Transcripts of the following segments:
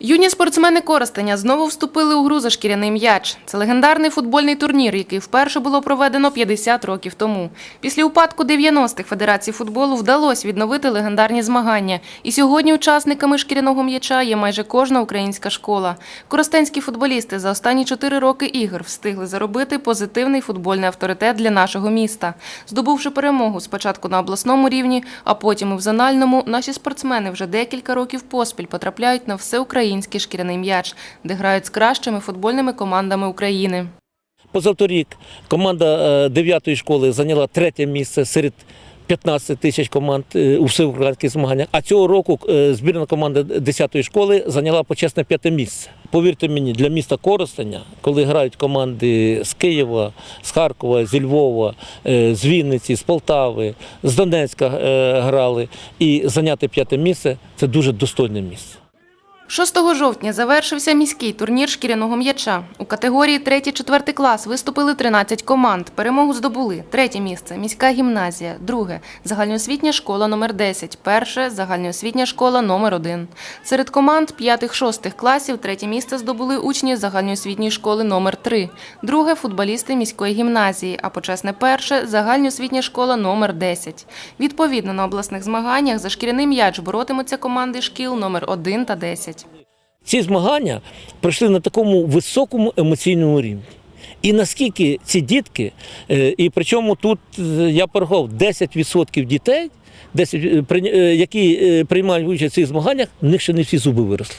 Юні спортсмени Коростеня знову вступили у гру за шкіряний м'яч. Це легендарний футбольний турнір, який вперше було проведено 50 років тому. Після упадку 90-х Федерації футболу вдалося відновити легендарні змагання. І сьогодні учасниками шкіряного м'яча є майже кожна українська школа. Коростенські футболісти за останні 4 роки ігор встигли заробити позитивний футбольний авторитет для нашого міста. Здобувши перемогу спочатку на обласному рівні, а потім і в зональному, наші спортсмени вже декілька років поспіль потрапляють на всеукраїнський шкіряний м'яч, де грають з кращими футбольними командами України. Позавторік команда 9-ї школи зайняла третє місце серед 15 тисяч команд е, у всеукраїнських змаганнях. А цього року е, збірна команда 10-ї школи зайняла почесне п'яте місце. Повірте мені, для міста Коростеня, коли грають команди з Києва, з Харкова, зі Львова, е, з Вінниці, з Полтави, з Донецька е, грали, і зайняти п'яте місце це дуже достойне місце. 6 жовтня завершився міський турнір шкіряного м'яча. У категорії 3-4 клас виступили 13 команд. Перемогу здобули третє місце міська гімназія, друге загальноосвітня школа номер 10 перше загальноосвітня школа номер 1 Серед команд 5-6 класів третє місце здобули учні загальноосвітньої школи номер 3 друге футболісти міської гімназії, а почесне перше загальноосвітня школа номер 10 Відповідно на обласних змаганнях за шкіряний м'яч боротимуться команди шкіл номер 1 та 10. Ці змагання пройшли на такому високому емоційному рівні. І наскільки ці дітки, е, і причому тут е, я порахував 10% дітей, 10, е, які приймають участь в цих змаганнях, в них ще не всі зуби виросли.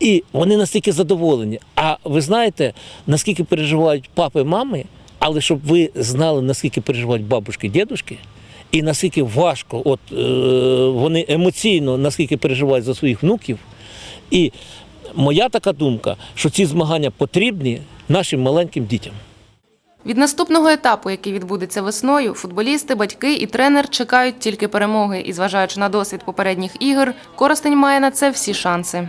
І вони настільки задоволені. А ви знаєте, наскільки переживають папи, мами, але щоб ви знали, наскільки переживають бабушки, дідушки, і наскільки важко, от вони емоційно наскільки переживають за своїх внуків. І моя така думка, що ці змагання потрібні нашим маленьким дітям. Від наступного етапу, який відбудеться весною, футболісти, батьки і тренер чекають тільки перемоги. І зважаючи на досвід попередніх ігор, Коростень має на це всі шанси.